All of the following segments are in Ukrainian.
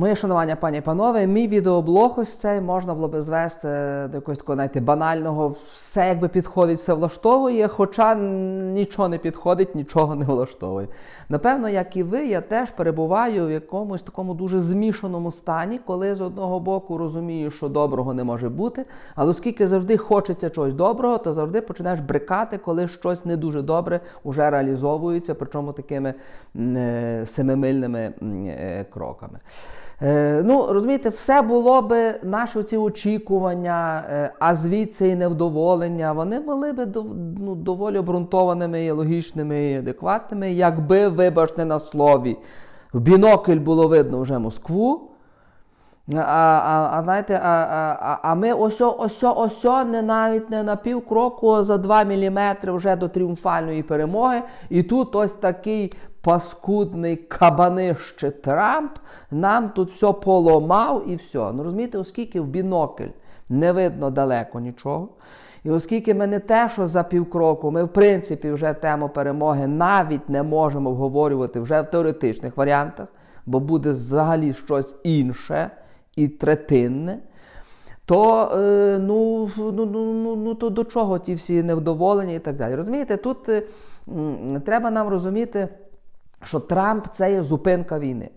Моє шанування, пані і панове, мій відеоблог ось цей можна було би звести до якогось такого, знаєте, банального, все якби підходить, все влаштовує, хоча нічого не підходить, нічого не влаштовує. Напевно, як і ви, я теж перебуваю в якомусь такому дуже змішаному стані, коли з одного боку розумію, що доброго не може бути, але оскільки завжди хочеться чогось доброго, то завжди починаєш брикати, коли щось не дуже добре вже реалізовується, причому такими е, семимильними е, кроками. Е, ну, розумієте, все було би наші ці очікування, е, а звідси і невдоволення, вони були б ну, доволі обґрунтованими, і логічними і адекватними, якби, вибачте, на слові, в бінокль було видно вже Москву. А а, а, знаєте, а, а, а ми ось ось ось не навіть не на пів кроку, за 2 мм вже до тріумфальної перемоги. І тут ось такий паскудний кабанище Трамп нам тут все поломав і все. Ну розумієте, оскільки в бінокль не видно далеко нічого. І оскільки ми не те, що за півкроку, ми в принципі вже тему перемоги навіть не можемо обговорювати вже в теоретичних варіантах, бо буде взагалі щось інше і третинне. То е, ну, ну, ну, ну, ну, то до чого ті всі невдоволення і так далі. Розумієте, тут е, треба нам розуміти що Трамп це є зупинка війни.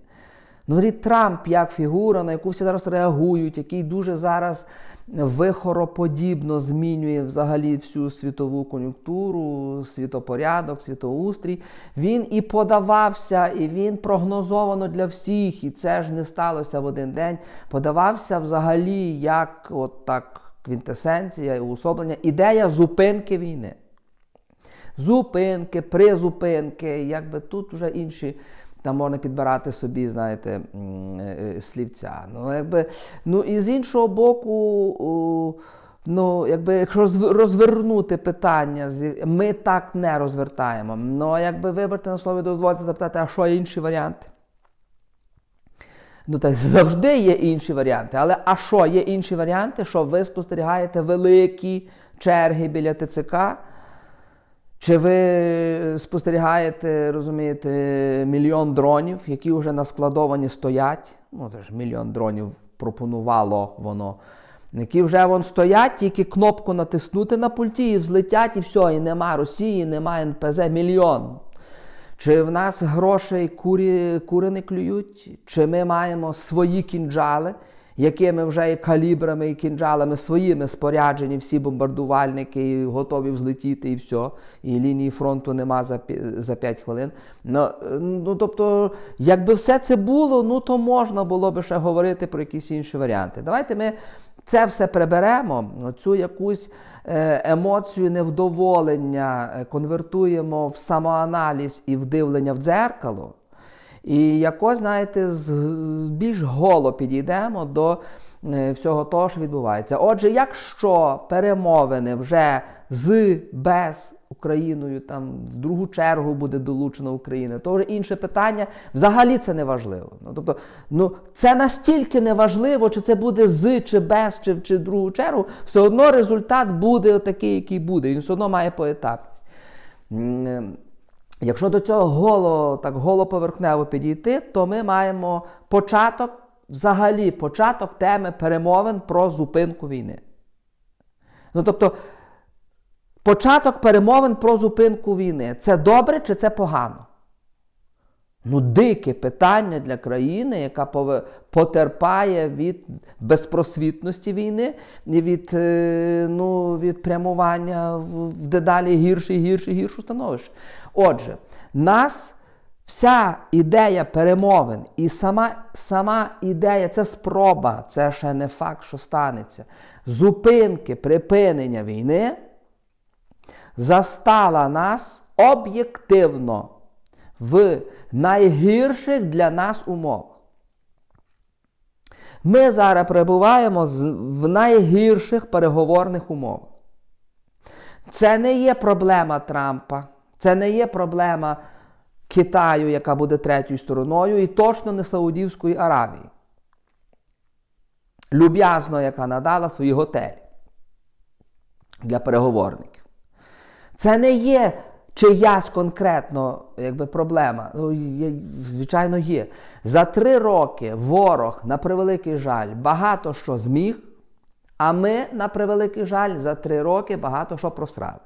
Ну, Трамп як фігура, на яку всі зараз реагують, який дуже зараз вихороподібно змінює взагалі всю світову кон'юнктуру, світопорядок, світоустрій. Він і подавався, і він прогнозовано для всіх, і це ж не сталося в один день. Подавався взагалі як от так квінтесенція і уособлення, ідея зупинки війни зупинки, призупинки, якби тут вже інші. Там можна підбирати собі, знаєте, е, слівця. Ну, якби, ну і з іншого боку, ну, якби, якщо розвернути питання, ми так не розвертаємо. Ну, якби вибрати на слові дозвольте запитати, а що є інші варіанти? Ну, так завжди є інші варіанти. Але а що є інші варіанти? Що ви спостерігаєте великі черги біля ТЦК? Чи ви спостерігаєте, розумієте, мільйон дронів, які вже наскладовані стоять? Ну, це ж мільйон дронів пропонувало воно. Які вже вон стоять, тільки кнопку натиснути на пульті і взлетять, і все, і нема Росії, нема НПЗ, мільйон. Чи в нас грошей курі, кури не клюють, чи ми маємо свої кінджали, якими вже і калібрами і кінжалами своїми споряджені всі бомбардувальники і готові взлетіти, і все. І лінії фронту нема за за 5 хвилин. Ну, ну, Тобто, якби все це було, ну то можна було би ще говорити про якісь інші варіанти. Давайте ми це все приберемо, цю якусь е, емоцію невдоволення е, конвертуємо в самоаналіз і вдивлення в дзеркало. І якось, знаєте, з, з більш голо підійдемо до е, всього того, що відбувається. Отже, якщо перемовини вже з без Україною там в другу чергу буде долучена Україна, то вже інше питання взагалі це не важливо. Ну, тобто, ну це настільки не важливо, чи це буде з, чи без, чи, чи другу чергу, все одно результат буде такий, який буде. Він все одно має поетапність. Якщо до цього голо, так голоповерхнево підійти, то ми маємо початок, взагалі початок теми перемовин про зупинку війни. Ну, тобто, початок перемовин про зупинку війни це добре чи це погано? Ну, дике питання для країни, яка потерпає від безпросвітності війни від е, ну, від прямування в дедалі гірше гірше гірше становище. Отже, нас вся ідея перемовин і сама сама ідея це спроба, це ще не факт, що станеться. Зупинки припинення війни застала нас об'єктивно в найгірших для нас умовах. Ми зараз перебуваємо в найгірших переговорних умовах. Це не є проблема Трампа. Це не є проблема Китаю, яка буде третьою стороною, і точно не Саудівської Аравії. Люб'язно, яка надала свої готелі для переговорників. Це не є чиясь конкретно якби, проблема? Ну, звичайно, є. За три роки ворог, на превеликий жаль, багато що зміг, а ми, на превеликий жаль, за три роки багато що просрали.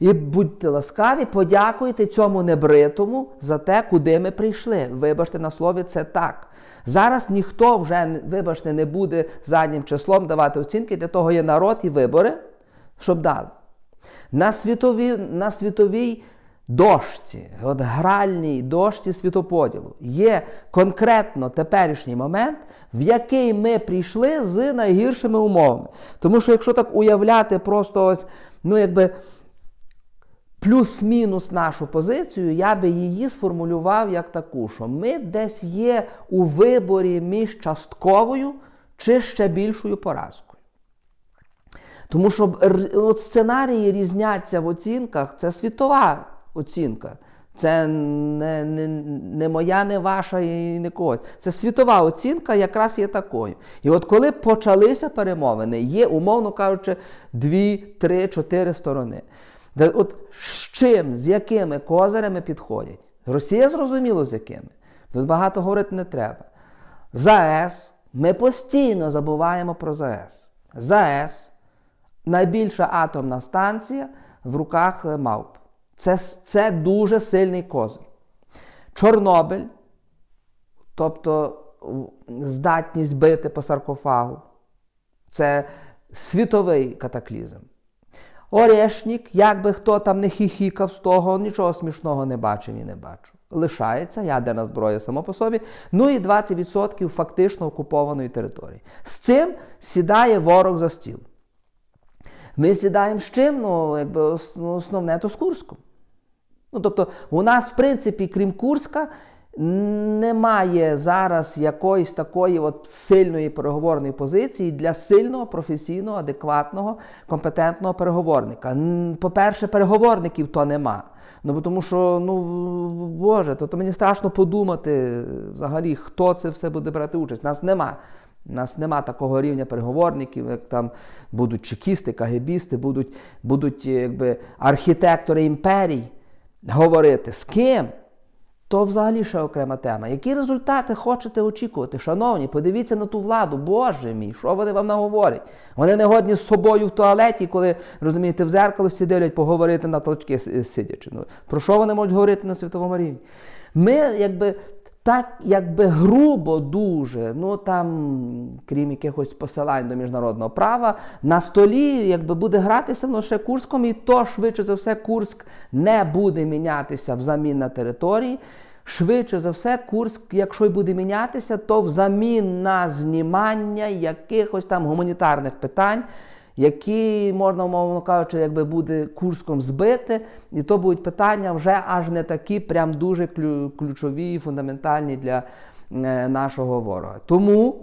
І будьте ласкаві, подякуйте цьому небритому за те, куди ми прийшли. Вибачте на слові, це так. Зараз ніхто вже, вибачте, не буде заднім числом давати оцінки, для того є народ і вибори, щоб дали. На світовій, на світовій дошці, от гральній дошці світоподілу, є конкретно теперішній момент, в який ми прийшли з найгіршими умовами. Тому що якщо так уявляти просто ось, ну якби плюс-мінус нашу позицію, я би її сформулював як таку, що ми десь є у виборі між частковою чи ще більшою поразкою. Тому що от сценарії різняться в оцінках, це світова оцінка. Це не не, не моя, не ваша і не когось. Це світова оцінка якраз є такою. І от коли почалися перемовини, є, умовно кажучи, дві, три, чотири сторони. От з чим, з якими козирями підходять? Росія зрозуміло, з якими. Тут багато говорити не треба. ЗАЕС, ми постійно забуваємо про ЗАЕС. ЗАЕС найбільша атомна станція в руках мавп. Це, це дуже сильний козир. Чорнобиль, тобто здатність бити по саркофагу, це світовий катаклізм. Орешник, як би хто там не хіхікав з того, нічого смішного не бачив і не бачу. Лишається ядерна зброя само по собі, ну і 20% фактично окупованої території. З цим сідає ворог за стіл. Ми сідаємо з чим? Ну, якби основне то з Курском. Ну, Тобто, у нас, в принципі, крім Курська, немає зараз якоїсь такої от сильної переговорної позиції для сильного, професійного, адекватного, компетентного переговорника. По-перше, переговорників то нема. Ну, тому що, ну, Боже, то, то мені страшно подумати взагалі, хто це все буде брати участь. Нас нема. У нас нема такого рівня переговорників, як там будуть чекісти, кагебісти, будуть будуть якби, архітектори імперій говорити з ким. То взагалі ще окрема тема. Які результати хочете очікувати? Шановні, подивіться на ту владу, Боже мій, що вони вам наговорять? Вони не годні з собою в туалеті, коли, розумієте, в зеркало сидять поговорити на толчки сидячи. Ну, Про що вони можуть говорити на світовому рівні? Ми, якби, так, якби грубо дуже, ну там, крім якихось посилань до міжнародного права, на столі якби буде гратися лише Курском, і то швидше за все Курск не буде мінятися взамін на території. Швидше за все, Курск, якщо й буде мінятися, то взамін на знімання якихось там гуманітарних питань які можна, умовно кажучи, якби буде курском збити, і то будуть питання вже аж не такі, прям дуже ключові і фундаментальні для е, нашого ворога. Тому.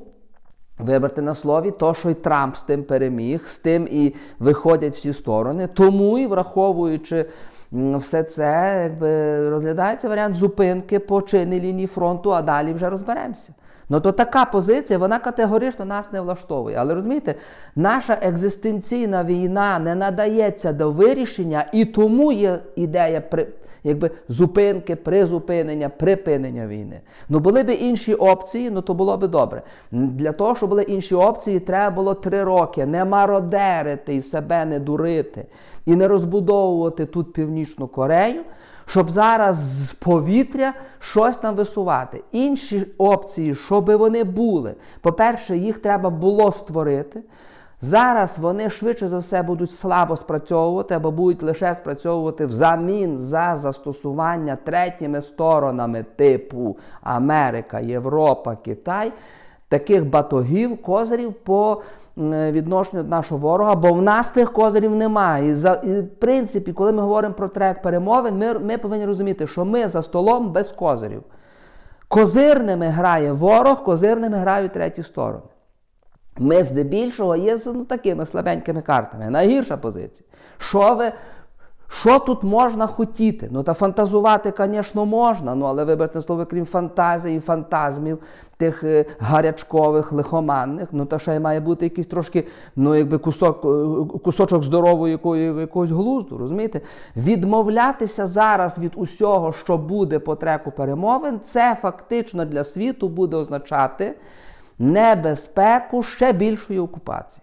Вибрати на слові то, що й Трамп з тим переміг, з тим і виходять всі сторони. Тому і враховуючи все це, якби розглядається варіант зупинки по чинній лінії фронту, а далі вже розберемося. Ну то така позиція, вона категорично нас не влаштовує. Але розумієте, наша екзистенційна війна не надається до вирішення, і тому є ідея при, якби, зупинки, призупинення, припинення війни. Ну були б інші опції, ну то було б добре. Для того, щоб були інші опції, треба було три роки не мародерити і себе не дурити, і не розбудовувати тут Північну Корею щоб зараз з повітря щось там висувати. Інші опції, щоб вони були. По-перше, їх треба було створити. Зараз вони швидше за все будуть слабо спрацьовувати або будуть лише спрацьовувати взамін за застосування третіми сторонами типу Америка, Європа, Китай, таких батогів, козирів по відношенню до нашого ворога, бо в нас тих козирів немає. І, за, і в принципі, коли ми говоримо про трек перемовин, ми, ми повинні розуміти, що ми за столом без козирів. Козирними грає ворог, козирними грають треті сторони. Ми здебільшого є з такими слабенькими картами. Найгірша позиція. Що ви Що тут можна хотіти? Ну та фантазувати, звісно, можна, ну але виберте слово, крім фантазії, фантазмів, тих е, гарячкових, лихоманних, ну та ще й має бути якийсь трошки, ну якби кусок, е, кусочок здорової якої, якогось глузду, розумієте? Відмовлятися зараз від усього, що буде по треку перемовин, це фактично для світу буде означати небезпеку ще більшої окупації.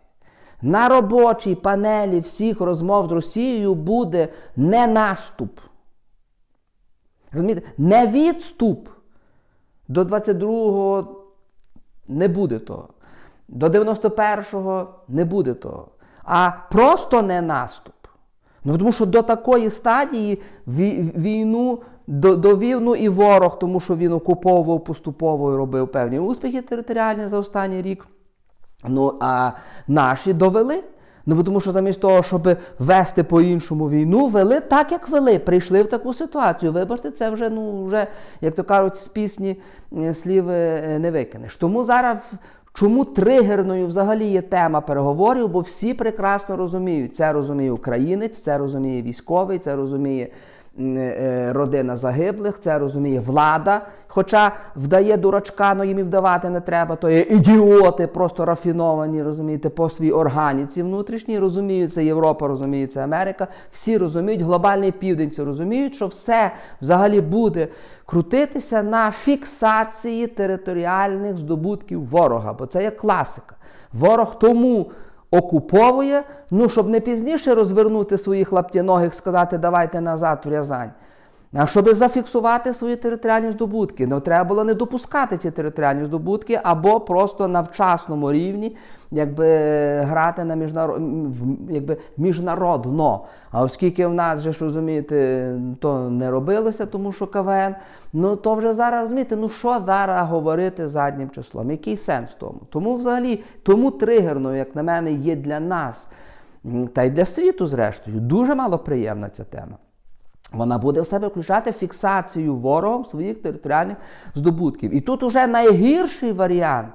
На робочій панелі всіх розмов з Росією буде не наступ. Розумієте? Не відступ. До 22-го не буде того. До 91-го не буде того. А просто не наступ. Ну, Тому що до такої стадії війну довів ну, і ворог, тому що він окуповував поступово і робив певні успіхи територіальні за останній рік. Ну, а наші довели. Ну, тому що замість того, щоб вести по-іншому війну, вели так, як вели. Прийшли в таку ситуацію. Вибачте, це вже, ну, вже, як то кажуть, з пісні е, слів е, не викинеш. Тому зараз. Чому тригерною взагалі є тема переговорів? Бо всі прекрасно розуміють, це розуміє українець, це розуміє військовий, це розуміє родина загиблих, це розуміє влада. Хоча вдає дурачка, але їм і вдавати не треба, то є ідіоти, просто рафіновані, розумієте, по своїй органіці внутрішній. Розуміють, це Європа, розуміє, це Америка. Всі розуміють, глобальний південь це розуміють, що все взагалі буде крутитися на фіксації територіальних здобутків ворога, бо це є класика. Ворог тому окуповує, ну, щоб не пізніше розвернути своїх лаптіногих, сказати, давайте назад в Рязань. А щоб зафіксувати свої територіальні здобутки, ну, треба було не допускати ці територіальні здобутки, або просто на вчасному рівні якби, грати на міжнарод... якби, міжнародно. А оскільки в нас же ж розумієте, то не робилося, тому що КВН, ну то вже зараз розумієте, ну що зараз говорити заднім числом? Який сенс тому? Тому взагалі, тому тригерною, як на мене, є для нас, та й для світу, зрештою, дуже малоприємна ця тема. Вона буде в себе включати фіксацію ворогом своїх територіальних здобутків. І тут уже найгірший варіант,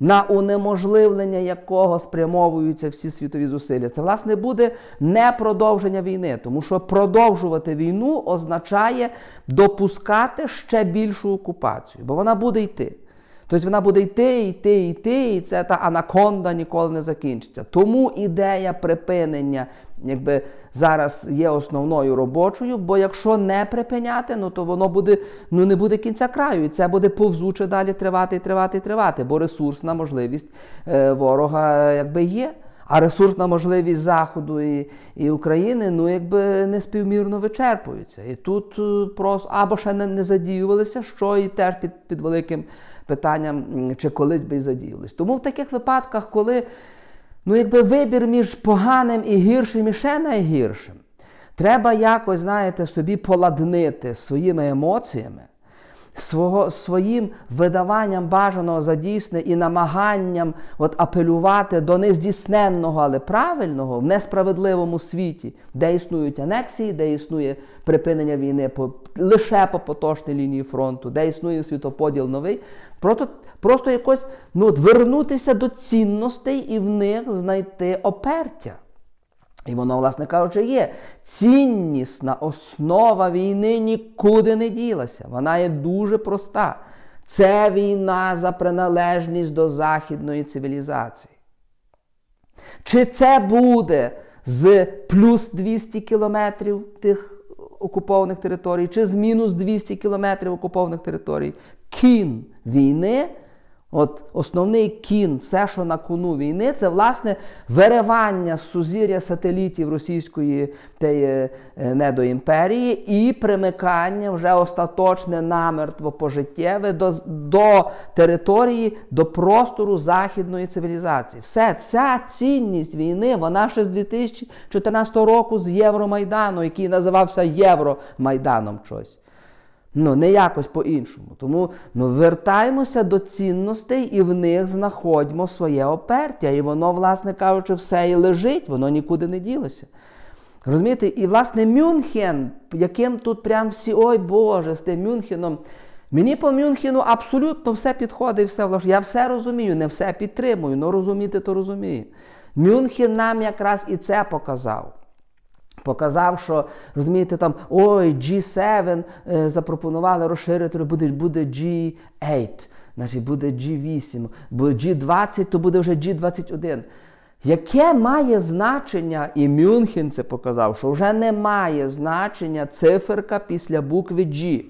на унеможливлення якого спрямовуються всі світові зусилля, це, власне, буде не продовження війни, тому що продовжувати війну означає допускати ще більшу окупацію, бо вона буде йти. Тобто вона буде йти, йти, йти, і це та анаконда ніколи не закінчиться. Тому ідея припинення якби зараз є основною робочою, бо якщо не припиняти, ну то воно буде, ну не буде кінця краю. І це буде повзуче далі тривати тривати тривати, бо ресурсна можливість е, ворога якби є. А ресурсна можливість Заходу і і України ну якби неспівмірно вичерпується. І тут е, просто або ще не, не задіювалися, що і теж під під великим питанням, чи колись би і задіялись. Тому в таких випадках, коли ну, якби вибір між поганим і гіршим і ще найгіршим, треба якось, знаєте, собі поладнити своїми емоціями свого, своїм видаванням бажаного за дійсне і намаганням от, апелювати до нездійсненного, але правильного в несправедливому світі, де існують анексії, де існує припинення війни по, лише по поточній лінії фронту, де існує світоподіл новий, просто просто якось ну, от, вернутися до цінностей і в них знайти опертя. І воно, власне кажучи, є. Ціннісна основа війни нікуди не ділася. Вона є дуже проста. Це війна за приналежність до західної цивілізації. Чи це буде з плюс 200 кілометрів тих окупованих територій, чи з мінус 200 кілометрів окупованих територій? Кін війни От Основний кін, все, що на кону війни, це власне виривання з сузір'я сателітів російської теї, е, недоімперії і примикання вже остаточне намертво пожиттєве до до території, до простору західної цивілізації. Все, ця цінність війни, вона ще з 2014 року з Євромайдану, який називався Євромайданом щось. Ну, не якось по-іншому. Тому ну, вертаємося до цінностей і в них знаходимо своє опертя. І воно, власне кажучи, все і лежить, воно нікуди не ділося. Розумієте? І, власне, Мюнхен, яким тут прям всі, ой Боже, з тим Мюнхеном. Мені по Мюнхену абсолютно все підходить, все влаштовує. Я все розумію, не все підтримую, але розуміти, то розумію. Мюнхен нам якраз і це показав. Показав, що розумієте, там ой, G7 е, запропонували розширити, буде, буде G8, значить буде G8, буде G20, то буде вже G21. Яке має значення, і Мюнхен це показав, що вже немає значення циферка після букви G.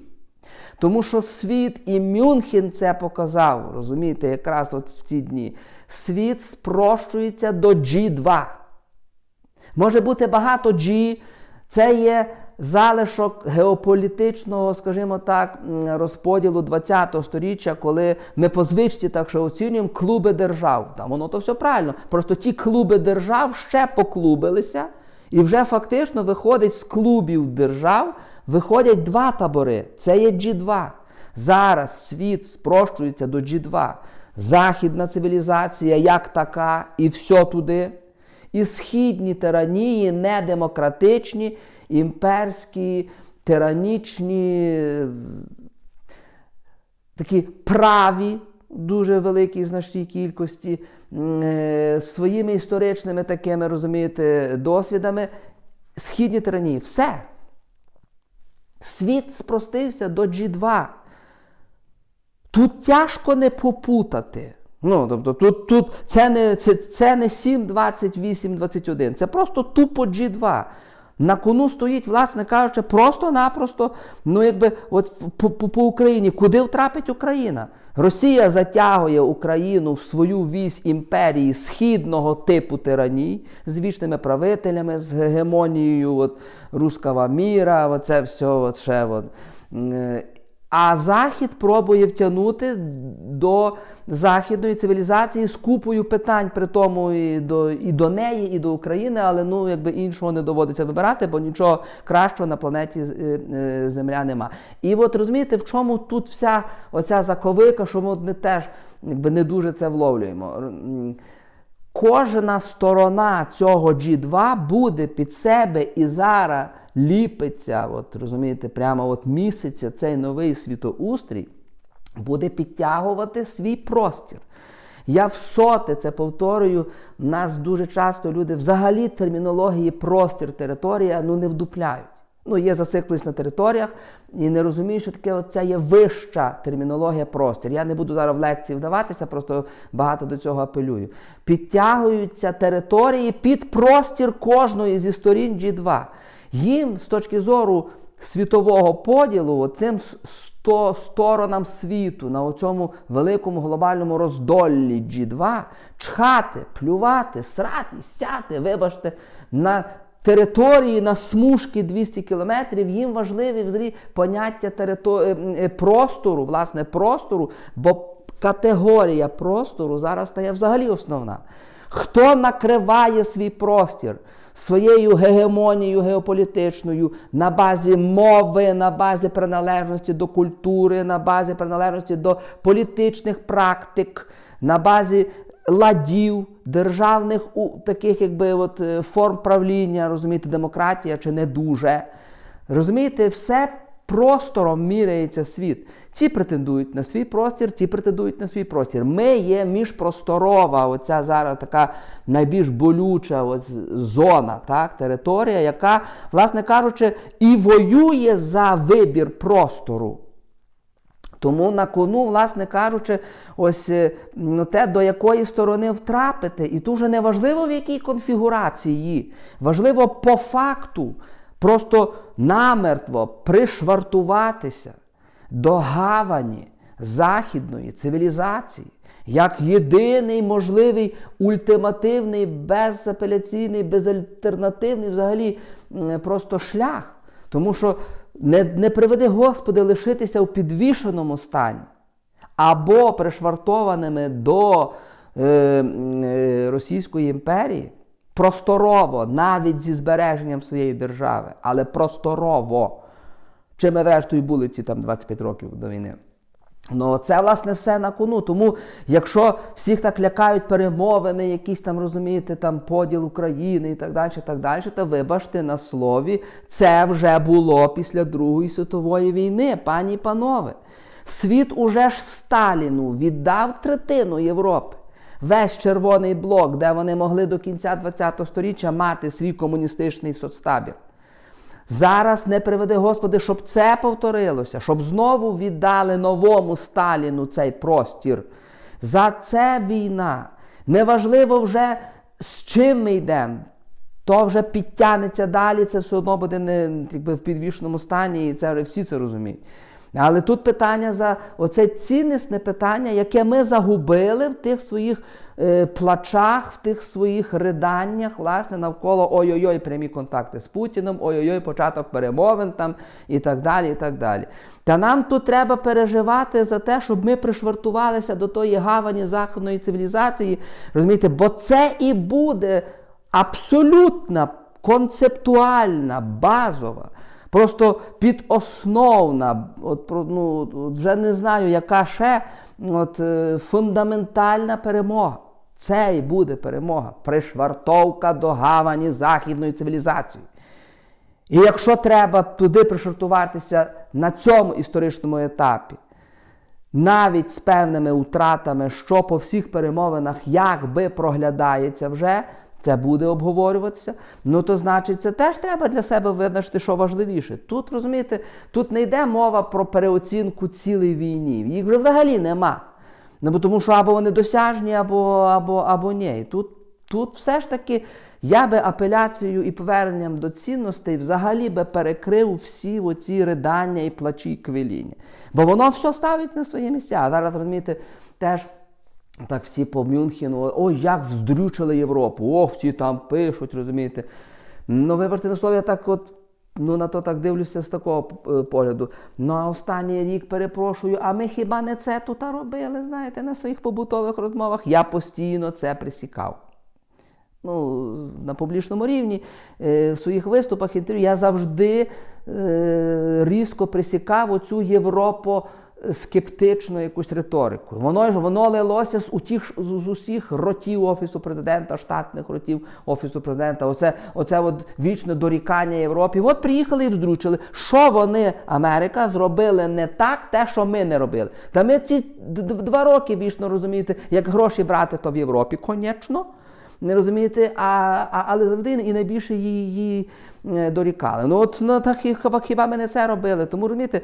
Тому що світ і Мюнхен це показав, розумієте, якраз от в ці дні. Світ спрощується до G2. Може бути багато G, це є залишок геополітичного, скажімо так, розподілу 20-го сторіччя, коли ми по звичці так що оцінюємо клуби держав. Там воно то все правильно. Просто ті клуби держав ще поклубилися, і вже фактично виходить з клубів держав, виходять два табори. Це є G2. Зараз світ спрощується до G2. Західна цивілізація як така, і все туди. І східні тиранії, недемократичні, імперські, тиранічні, такі праві дуже великій значній кількості, е, своїми історичними такими, розумієте, досвідами. Східні тиранії. Все. Світ спростився до G2. Тут тяжко не попутати. Ну, тобто, тут, тут це не це, це не 7, 28, 21. Це просто тупо G2. На кону стоїть, власне кажучи, просто-напросто, ну якби от по, по, по Україні, куди втрапить Україна? Росія затягує Україну в свою вісь імперії східного типу тираній з вічними правителями, з гегемонією от, руского міра, оце все от, ще. От. А Захід пробує втягнути до західної цивілізації з купою питань, при тому і до і до неї, і до України, але ну якби іншого не доводиться вибирати, бо нічого кращого на планеті Земля нема. І от розумієте, в чому тут вся оця заковика, що ми теж якби не дуже це вловлюємо. Кожна сторона цього G2 буде під себе і зараз ліпиться, от розумієте, прямо от місяця цей новий світоустрій буде підтягувати свій простір. Я в соте це повторюю, нас дуже часто люди взагалі термінології простір, територія ну не вдупляють. Ну, є зацикленість на територіях і не розумію, що таке оця є вища термінологія простір. Я не буду зараз в лекції вдаватися, просто багато до цього апелюю. Підтягуються території під простір кожної зі сторін G2. Їм з точки зору світового поділу, цим 100 сторонам світу на цьому великому глобальному роздоллі G2 чхати, плювати, срати, стяти, вибачте, на території на смужки 200 кілометрів, їм важливі взагалі поняття території, простору, власне, простору, бо категорія простору зараз стає взагалі основна. Хто накриває свій простір? своєю гегемонією геополітичною на базі мови, на базі приналежності до культури, на базі приналежності до політичних практик, на базі ладів, державних таких якби от е, форм правління, розумієте, демократія чи не дуже. Розумієте, все простором міряється світ. Ті претендують на свій простір, ті претендують на свій простір. Ми є міжпросторова, оця зараз така найбільш болюча ось зона, так, територія, яка, власне кажучи, і воює за вибір простору. Тому на кону, власне кажучи, ось е, ну, те, до якої сторони втрапити. І тут вже не важливо, в якій конфігурації. Важливо по факту просто намертво пришвартуватися до гавані західної цивілізації як єдиний можливий ультимативний, безапеляційний, безальтернативний взагалі просто шлях. Тому що не, не приведи Господи лишитися у підвішеному стані або пришвартованими до е, е, Російської імперії просторово, навіть зі збереженням своєї держави, але просторово. Чи ми, зрештою, були ці там 25 років до війни? Ну, це, власне, все на кону. Тому, якщо всіх так лякають перемовини, якісь там, розумієте, там поділ України і так далі, так далі, то вибачте на слові, це вже було після Другої світової війни, пані і панове. Світ уже ж Сталіну віддав третину Європи. Весь червоний блок, де вони могли до кінця ХХ століття мати свій комуністичний соцтабір. Зараз не приведи, Господи, щоб це повторилося, щоб знову віддали новому Сталіну цей простір. За це війна. Неважливо вже з чим ми йдемо. То вже підтягнеться далі, це все одно буде не якби, в підвішеному стані, і це вже всі це розуміють. Але тут питання за оце ціннісне питання, яке ми загубили в тих своїх е, плачах, в тих своїх риданнях, власне, навколо ой-ой-ой, прямі контакти з Путіним, ой-ой-ой, початок перемовин там і так далі. і так далі. Та нам тут треба переживати за те, щоб ми пришвартувалися до тої гавані західної цивілізації, розумієте, бо це і буде абсолютна, концептуальна, базова. Просто підосновна, от, ну, вже не знаю, яка ще от, е, фундаментальна перемога. Це і буде перемога. Пришвартовка до гавані західної цивілізації. І якщо треба туди пришвартуватися на цьому історичному етапі, навіть з певними втратами, що по всіх перемовинах якби проглядається вже, це буде обговорюватися. Ну то значить, це теж треба для себе визначити, що важливіше. Тут розумієте, тут не йде мова про переоцінку цілей війні. Їх вже взагалі нема. Ну, бо тому що або вони досяжні, або або, або ні. І тут, тут все ж таки я би апеляцією і поверненням до цінностей взагалі би перекрив всі оці ридання і плачі і квиління. Бо воно все ставить на свої місця. А зараз розумієте, теж. Так всі по Мюнхену, ой, як вздрючили Європу, ох, всі там пишуть, розумієте. Ну, вибачте на слово, я так от, ну на то так дивлюся з такого е, погляду. Ну, а останній рік перепрошую, а ми хіба не це тут робили, знаєте, на своїх побутових розмовах? Я постійно це присікав. Ну, На публічному рівні, е, в своїх виступах, інтерв'ю я завжди е, різко присікав оцю Європу скептичну якусь риторику. Воно ж воно лилося з утіх з, усіх ротів офісу президента, штатних ротів офісу президента. Оце оце от вічне дорікання Європі. От приїхали і вздручили, що вони, Америка, зробили не так, те, що ми не робили. Та ми ці два роки вічно розумієте, як гроші брати, то в Європі, конечно. Не розумієте, а, а, але завжди і найбільше її е, дорікали. Ну от ну, так хіба, хіба ми не це робили? Тому розумієте,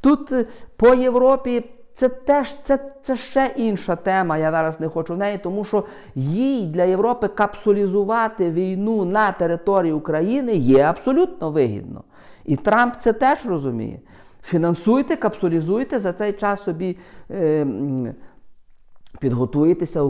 тут е, по Європі це теж це, це ще інша тема. Я зараз не хочу в неї, тому що їй для Європи капсулізувати війну на території України є абсолютно вигідно. І Трамп це теж розуміє. Фінансуйте, капсулізуйте за цей час собі. Е, Підготуєтеся,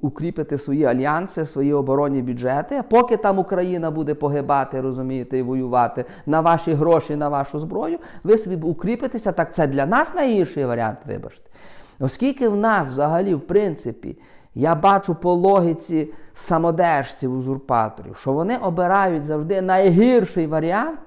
укріпити свої альянси, свої оборонні бюджети. А поки там Україна буде погибати, розумієте, і воювати на ваші гроші, на вашу зброю, ви собі укріпитеся. Так це для нас найгірший варіант, вибачте. Оскільки в нас взагалі, в принципі, я бачу по логіці самодержців, узурпаторів, що вони обирають завжди найгірший варіант,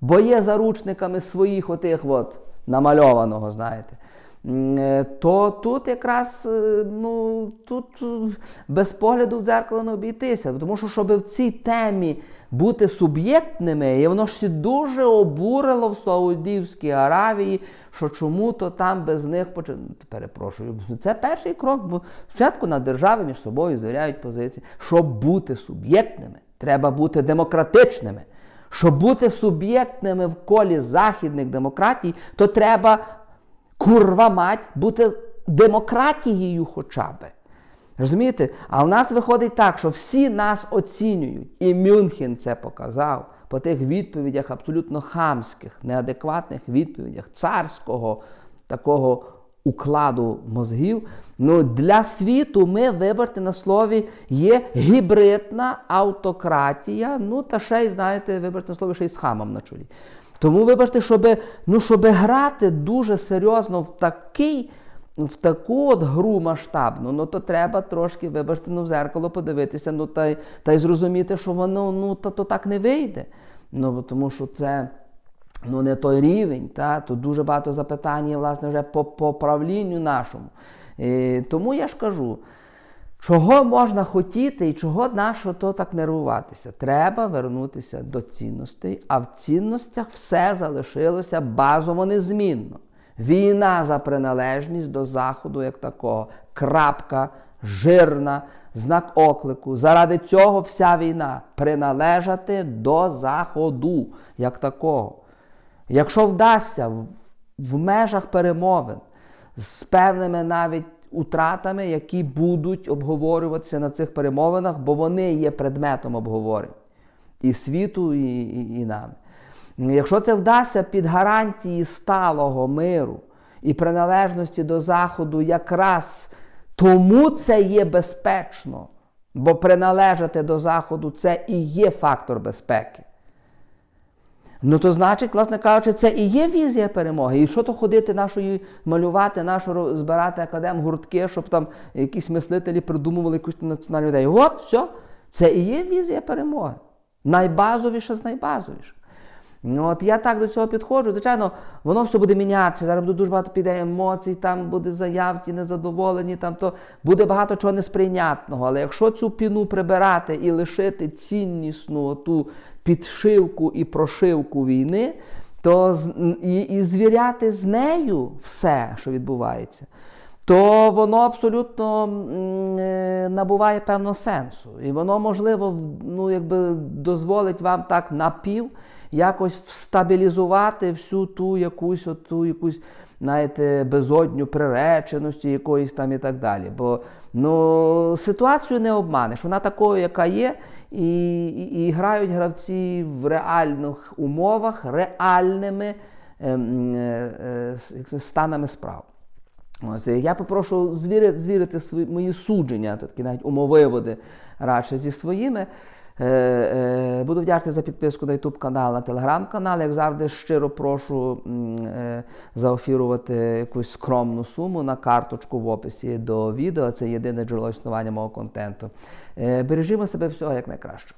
бо є заручниками своїх отих от намальованого, знаєте. Е, то тут якраз е, ну, тут е, без погляду в дзеркало не обійтися. Тому що, щоб в цій темі бути суб'єктними, і воно ж дуже обурило в Саудівській Аравії, що чому-то там без них поч... перепрошую. Це перший крок, бо спочатку на держави між собою завіряють позиції. Щоб бути суб'єктними, треба бути демократичними. Щоб бути суб'єктними в колі західних демократій, то треба курва мать, бути демократією хоча б. Розумієте? А в нас виходить так, що всі нас оцінюють. І Мюнхен це показав по тих відповідях абсолютно хамських, неадекватних відповідях царського такого укладу мозгів. Ну, Для світу ми, вибачте на слові, є гібридна автократія. Ну, та ще й, знаєте, вибачте на слові, ще й з хамом на чолі. Тому, вибачте, щоб ну, щоб грати дуже серйозно в такий, в таку от гру масштабну, ну то треба трошки, вибачте, ну, в зеркало подивитися, ну та й та й зрозуміти, що воно ну, то, то так не вийде. Ну, Тому що це ну, не той рівень. Та? Тут дуже багато запитань, власне, вже по, по правлінню нашому. І, Тому я ж кажу. Чого можна хотіти і чого нашого то так нервуватися? Треба вернутися до цінностей, а в цінностях все залишилося базово незмінно. Війна за приналежність до Заходу як такого, крапка, жирна, знак оклику. Заради цього вся війна приналежати до Заходу як такого. Якщо вдасться в межах перемовин з певними навіть утратами, які будуть обговорюватися на цих перемовинах, бо вони є предметом обговорень і світу, і, і, і нами. Якщо це вдасться під гарантії сталого миру і приналежності до Заходу, якраз тому це є безпечно, бо приналежати до Заходу це і є фактор безпеки. Ну, то значить, власне кажучи, це і є візія перемоги. І що то ходити нашої малювати, нашу збирати академ гуртки, щоб там якісь мислителі придумували якусь національну ідею. От, все, це і є візія перемоги. Найбазовіше з найбазовіше. Ну, от я так до цього підходжу. Звичайно, воно все буде мінятися. Зараз буде дуже багато піде емоцій, там буде заяв, незадоволені, там то буде багато чого несприйнятного. Але якщо цю піну прибирати і лишити ціннісну ту підшивку і прошивку війни, то і, і звіряти з нею все, що відбувається, то воно абсолютно е, набуває певного сенсу. І воно, можливо, ну, якби дозволить вам так напів якось встабілізувати всю ту якусь, оту, якусь, знаєте, безодню приреченості якоїсь там і так далі. Бо ну, ситуацію не обманеш. Вона такою, яка є, і, і, і грають гравці в реальних умовах, реальними ем, е, е, станами справ. Ось, я попрошу звірити, звірити свої, мої судження, такі навіть умовиводи радше зі своїми. Е, е, буду вдячний за підписку на YouTube канал, на телеграм-канал. Як завжди, щиро прошу е, заофірувати якусь скромну суму на карточку в описі до відео. Це єдине джерело існування мого контенту. Бережімо себе всього як найкраще.